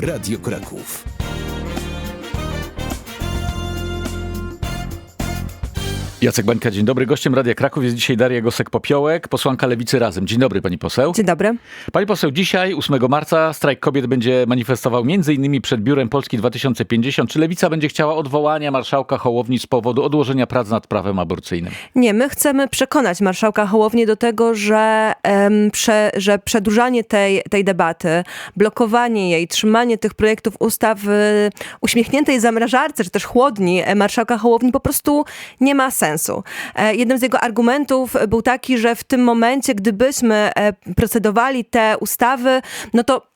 Radio Kraków. Jacek Bańka, dzień dobry. Gościem Radia Kraków jest dzisiaj Daria Gosek-Popiołek, posłanka Lewicy Razem. Dzień dobry pani poseł. Dzień dobry. Pani poseł, dzisiaj 8 marca strajk kobiet będzie manifestował m.in. przed biurem Polski 2050. Czy Lewica będzie chciała odwołania marszałka Hołowni z powodu odłożenia prac nad prawem aborcyjnym? Nie, my chcemy przekonać marszałka Hołownię do tego, że, em, prze, że przedłużanie tej, tej debaty, blokowanie jej, trzymanie tych projektów ustaw w uśmiechniętej zamrażarce, czy też chłodni e, marszałka Hołowni po prostu nie ma sensu. E, Jednym z jego argumentów był taki, że w tym momencie, gdybyśmy e, procedowali te ustawy, no to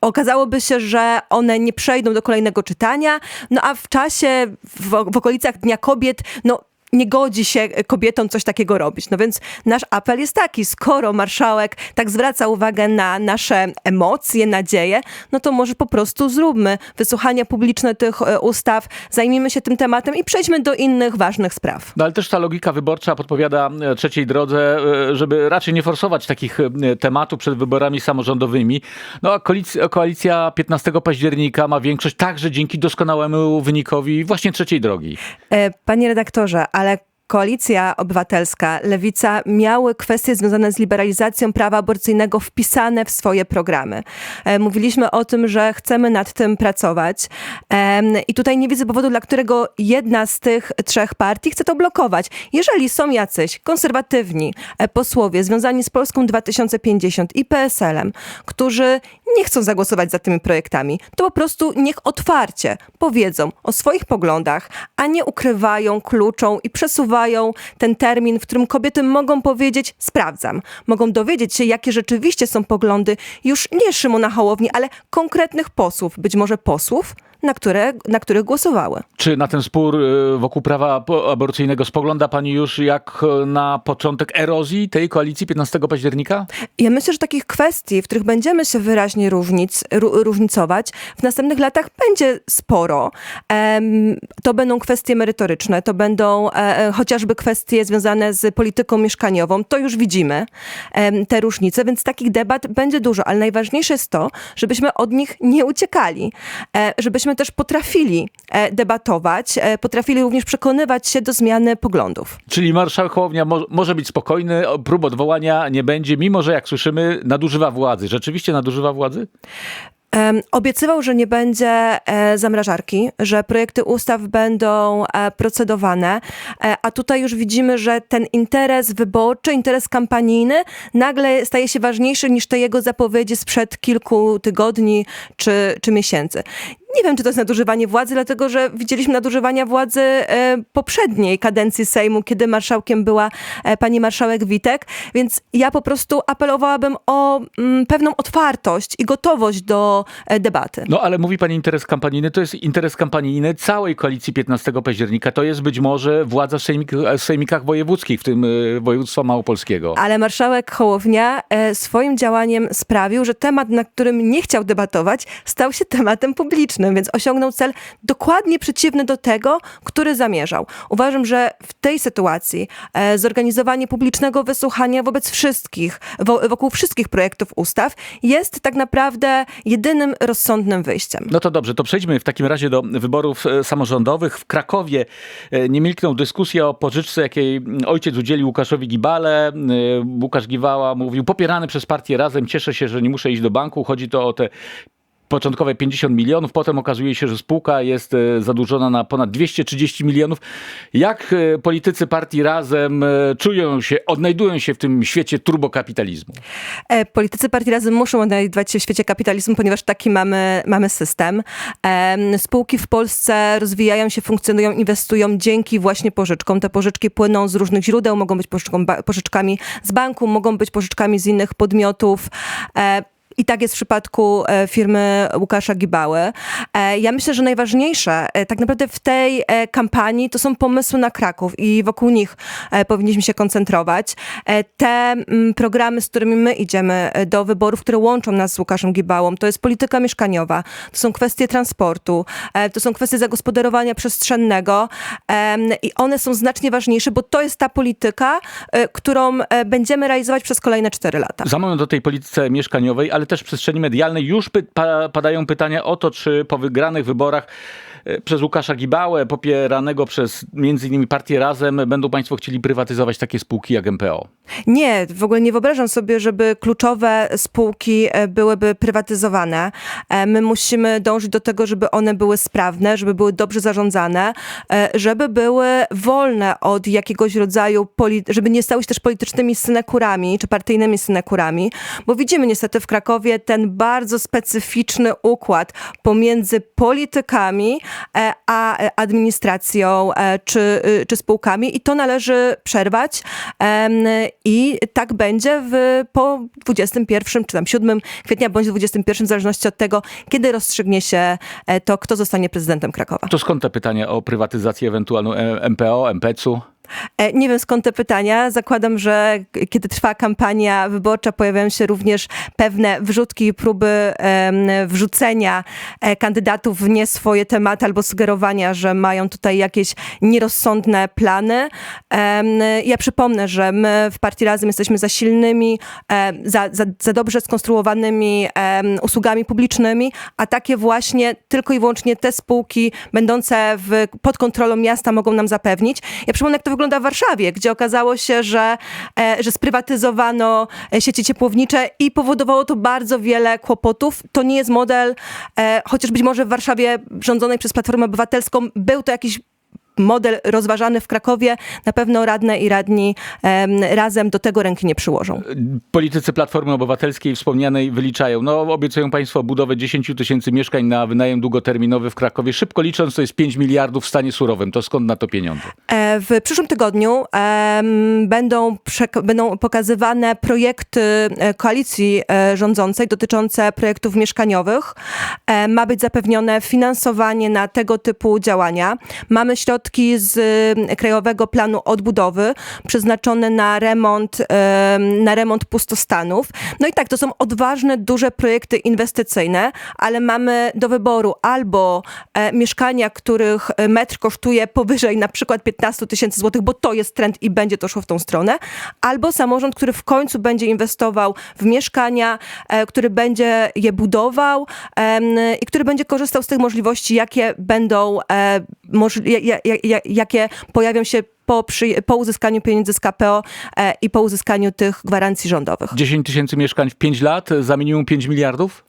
okazałoby się, że one nie przejdą do kolejnego czytania, no a w czasie, w, w okolicach Dnia Kobiet, no nie godzi się kobietom coś takiego robić. No więc nasz apel jest taki, skoro marszałek tak zwraca uwagę na nasze emocje, nadzieje, no to może po prostu zróbmy wysłuchania publiczne tych e, ustaw, zajmijmy się tym tematem i przejdźmy do innych ważnych spraw. No ale też ta logika wyborcza podpowiada e, trzeciej drodze, e, żeby raczej nie forsować takich e, tematów przed wyborami samorządowymi. No a koalicja, koalicja 15 października ma większość także dzięki doskonałemu wynikowi właśnie trzeciej drogi. E, Panie redaktorze, ale Koalicja Obywatelska, Lewica miały kwestie związane z liberalizacją prawa aborcyjnego wpisane w swoje programy. E, Mówiliśmy o tym, że chcemy nad tym pracować Em, i tutaj nie widzę powodu, dla którego jedna z tych trzech partii chce to blokować. Jeżeli są jacyś konserwatywni e, posłowie związani z Polską 2050 i PSL-em, którzy nie chcą zagłosować za tymi projektami, to po prostu niech otwarcie powiedzą o swoich poglądach, a nie ukrywają, kluczą i przesuwają ten termin, w którym kobiety mogą powiedzieć sprawdzam. Mogą dowiedzieć się, jakie rzeczywiście są poglądy już nie Szymona Hołowni, ale konkretnych posłów, być może posłów, na, które, na których głosowały. Czy na ten spór e, wokół prawa aborcyjnego spogląda pani już jak e, na początek erozji tej koalicji 15 października? Ja myślę, że takich kwestii, w których będziemy się wyraźnie różnic, ró- różnicować, w następnych latach będzie sporo. To będą kwestie merytoryczne, to będą e, e, chociażby kwestie związane z polityką mieszkaniową. To już widzimy, te różnice, więc takich debat będzie dużo, ale najważniejsze jest to, żebyśmy od nich nie uciekali, e, żebyśmy też potrafili e, debatować, e, potrafili również przekonywać się do zmiany poglądów. Czyli marszałek Hołownia mo- może być spokojny, prób odwołania nie będzie, mimo że jak słyszymy nadużywa władzy. Rzeczywiście nadużywa władzy? Obiecywał, że nie będzie e, zamrażarki, że projekty ustaw będą procedowane, a tutaj już widzimy, że ten interes wyborczy, interes kampanijny nagle staje się ważniejszy niż te jego zapowiedzi sprzed kilku tygodni czy, czy miesięcy. Nie wiem, czy to jest nadużywanie władzy, dlatego że widzieliśmy nadużywania władzy e, poprzedniej kadencji Sejmu, kiedy marszałkiem była e, pani marszałek Witek, więc ja po prostu apelowałabym o mm, pewną otwartość i gotowość do e, debaty. No ale mówi pani interes kampanijny, to jest interes kampanijny całej koalicji 15 października. To jest być może władza w, sejmik, w sejmikach wojewódzkich, w tym województwa małopolskiego. Ale marszałek Hołownia swoim działaniem sprawił, że temat, na którym nie chciał debatować, stał się tematem publicznym, więc osiągnął cel dokładnie przeciwny do tego, który zamierzał. Uważam, że w tej sytuacji e, zorganizowanie publicznego wysłuchania wobec wszystkich, wo, wokół wszystkich projektów ustaw jest tak naprawdę jedynym rozsądnym wyjściem. No to dobrze, to przejdźmy w takim razie do wyborów e, samorządowych. W Krakowie e, nie milkną dyskusja o pożyczce, jakiej mm, ojciec udzielił Łukaszowi Gibale. E, Łukasz Giwała mówił, popierany przez partię Razem, cieszę się, że nie muszę iść do banku. Chodzi to o te początkowe 50 milionów, potem okazuje się, że spółka jest e, zadłużona na ponad 230 milionów. Jak e, politycy partii Razem e, czują się, odnajdują się w tym świecie turbokapitalizmu? Politycy partii Razem muszą odnajdywać się w świecie kapitalizmu, ponieważ taki mamy, mamy system. Em, Spółki w Polsce rozwijają się, funkcjonują, inwestują dzięki właśnie pożyczkom. Te pożyczki płyną z różnych źródeł, mogą być pożyczką, pożyczkami z banku, mogą być pożyczkami z innych podmiotów. I tak jest w przypadku e, firmy Łukasza Gibały. E, Ja myślę, że najważniejsze e, tak naprawdę w tej kampanii to są pomysły na Kraków i wokół nich powinniśmy się koncentrować. Te mm, programy, z którymi my idziemy do wyborów, które łączą nas z Łukaszem Gibałą, to jest polityka mieszkaniowa, to są kwestie transportu, to są kwestie zagospodarowania przestrzennego i one są znacznie ważniejsze, bo to jest ta polityka, którą będziemy realizować przez kolejne cztery lata. Za moment do tej polityce mieszkaniowej, ale ale też w przestrzeni medialnej. Już py- pa- padają pytania o to, czy po wygranych wyborach przez Łukasza Gibałę, popieranego przez między innymi partię Razem, będą państwo chcieli prywatyzować takie spółki jak MPO. Nie, w ogóle nie wyobrażam sobie, żeby kluczowe spółki e, byłyby prywatyzowane. E, My musimy dążyć do tego, żeby one były sprawne, żeby były dobrze zarządzane, e, żeby były wolne od jakiegoś rodzaju, żeby nie stały się też politycznymi synekurami czy partyjnymi synekurami, bo widzimy niestety w Krakowie ten bardzo specyficzny układ pomiędzy politykami e, a e, administracją e, czy, czy spółkami i to należy przerwać i tak będzie w, po 21 czy tam 7 kwietnia bądź 21 w zależności od tego, kiedy rozstrzygnie się e, to, kto zostanie prezydentem Krakowa. To skąd te pytania o prywatyzację ewentualną e, MPO, MPC-u? E, Nie wiem skąd te pytania. Zakładam, że kiedy trwa kampania wyborcza, pojawiają się również pewne wrzutki i próby wrzucenia e, kandydatów w nie swoje tematy albo sugerowania, że mają tutaj jakieś nierozsądne plany. Ja przypomnę, że my w Partii Razem jesteśmy za silnymi, e, za, za, za dobrze skonstruowanymi usługami publicznymi, a takie właśnie tylko i wyłącznie te spółki będące w, pod kontrolą miasta mogą nam zapewnić. Ja przypomnę, jak to wygląda w Warszawie, gdzie okazało się, że, e, że sprywatyzowano e, sieci ciepłownicze i powodowało to bardzo wiele kłopotów. To nie jest model, e, chociaż być może w Warszawie rządzonej przez Platformę Obywatelską był to jakiś model rozważany w Krakowie. Na pewno radne i radni em, razem do tego ręki nie przyłożą. Politycy Platformy Obywatelskiej wspomnianej wyliczają, no obiecują państwo budowę 10 tysięcy mieszkań na wynajem długoterminowy w Krakowie. Szybko licząc to jest 5 miliardów w stanie surowym. To skąd na to pieniądze? E, W przyszłym tygodniu będą, będą pokazywane projekty e, koalicji e, rządzącej dotyczące projektów mieszkaniowych. Ma być zapewnione finansowanie na tego typu działania. Mamy środki z e, Krajowego Planu Odbudowy przeznaczone na remont, em, na remont pustostanów. No i tak, to są odważne, duże projekty inwestycyjne, ale mamy do wyboru albo e, mieszkania, których e, metr kosztuje powyżej na przykład 15 tysięcy złotych, bo to jest trend i będzie to szło w tą stronę, albo samorząd, który w końcu będzie inwestował w mieszkania, e, który będzie je budował i który będzie korzystał z tych możliwości, jakie będą, jakie pojawią się po, przy, po uzyskaniu pieniędzy z KPO e, i po uzyskaniu tych gwarancji rządowych. 10 tysięcy mieszkań w 5 lat za minimum 5 miliardów?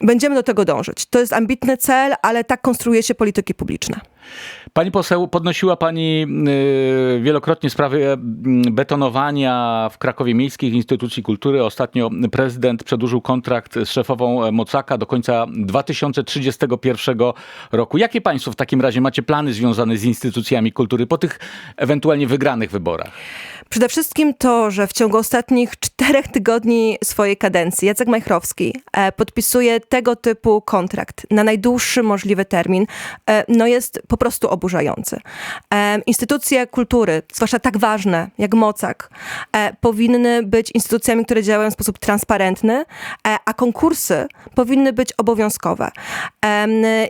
Będziemy do tego dążyć. To jest ambitny cel, ale tak konstruuje się polityki publiczne. Pani poseł, podnosiła Pani y, wielokrotnie sprawy y, betonowania w Krakowie Miejskich Instytucji Kultury. Ostatnio prezydent przedłużył kontrakt z szefową Mocaka do końca 2031 roku. Jakie Państwo w takim razie macie plany związane z instytucjami kultury po tych ewentualnie wygranych wyborach? Przede wszystkim to, że w ciągu ostatnich czterech tygodni swojej kadencji Jacek Majchrowski e, podpisuje tego typu kontrakt na najdłuższy możliwy termin, e, no jest po prostu oburzający. E, instytucje kultury, zwłaszcza tak ważne jak Mocak, powinny być instytucjami, które działają w sposób transparentny, a konkursy powinny być obowiązkowe.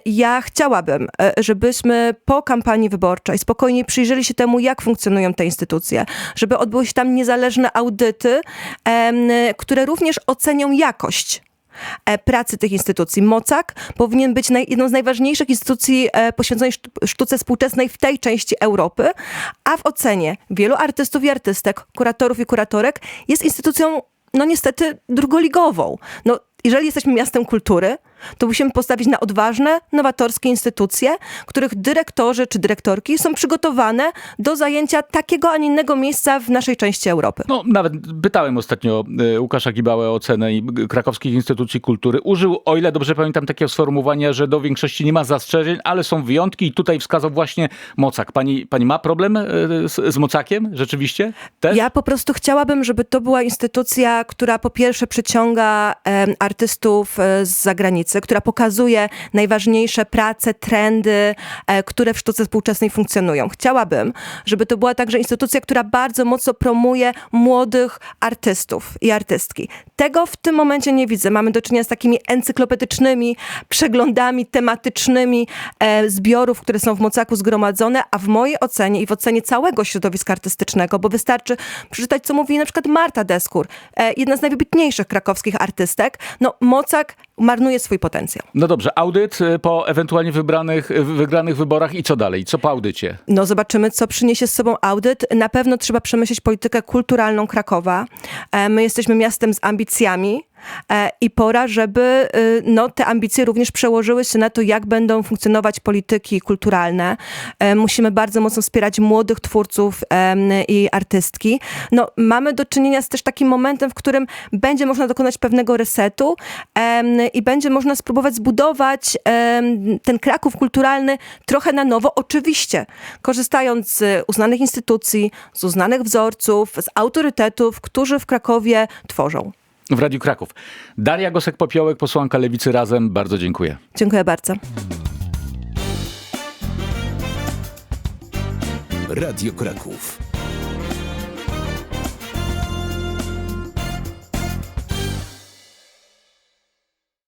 Ja chciałabym, żebyśmy po kampanii wyborczej spokojnie przyjrzeli się temu, jak funkcjonują te instytucje, żeby odbyły się tam niezależne audyty, które również ocenią jakość e, pracy tych instytucji. Mocak powinien być naj, jedną z najważniejszych instytucji e, poświęconej sztu- sztuce współczesnej w tej części Europy, a w ocenie wielu artystów i artystek, kuratorów i kuratorek jest instytucją, no niestety, drugoligową. No, jeżeli jesteśmy miastem kultury, to musimy postawić na odważne, nowatorskie instytucje, których dyrektorzy czy dyrektorki są przygotowane do zajęcia takiego, a nie innego miejsca w naszej części Europy. No, nawet pytałem ostatnio y, Łukasza Gibałę o cenę krakowskich instytucji kultury. Użył, o ile dobrze pamiętam, takiego sformułowania, że do większości nie ma zastrzeżeń, ale są wyjątki i tutaj wskazał właśnie Mocak. Pani, pani ma problem y, z, z Mocakiem? Rzeczywiście? Też? Ja po prostu chciałabym, żeby to była instytucja, która po pierwsze przyciąga em, artystów e, z zagranicy, Która pokazuje najważniejsze prace, trendy, e, które w sztuce współczesnej funkcjonują. Chciałabym, żeby to była także instytucja, która bardzo mocno promuje młodych artystów i artystki. Tego w tym momencie nie widzę. Mamy do czynienia z takimi encyklopedycznymi przeglądami tematycznymi e, zbiorów, które są w Mocaku zgromadzone, a w mojej ocenie i w ocenie całego środowiska artystycznego, bo wystarczy przeczytać, co mówi na przykład Marta Deskur, e, jedna z najwybitniejszych krakowskich artystek, no Mocak marnuje swój potencjał. No dobrze, audyt y, po ewentualnie wybranych, y, wygranych wyborach i co dalej? Co po audycie? No zobaczymy, co przyniesie z sobą audyt. Na pewno trzeba przemyśleć politykę kulturalną Krakowa. E, My jesteśmy miastem z ambicjami. E, I pora, żeby y, no, te ambicje również przełożyły się na to, jak będą funkcjonować polityki kulturalne. E, Musimy bardzo mocno wspierać młodych twórców i artystki. No, mamy do czynienia z też takim momentem, w którym będzie można dokonać pewnego resetu i będzie można spróbować zbudować ten Kraków kulturalny trochę na nowo, oczywiście korzystając z uznanych instytucji, z uznanych wzorców, z autorytetów, którzy w Krakowie tworzą. W Radiu Kraków. Daria Gosek-Popiołek, posłanka Lewicy Razem. Bardzo dziękuję. Dziękuję bardzo. Radio Kraków.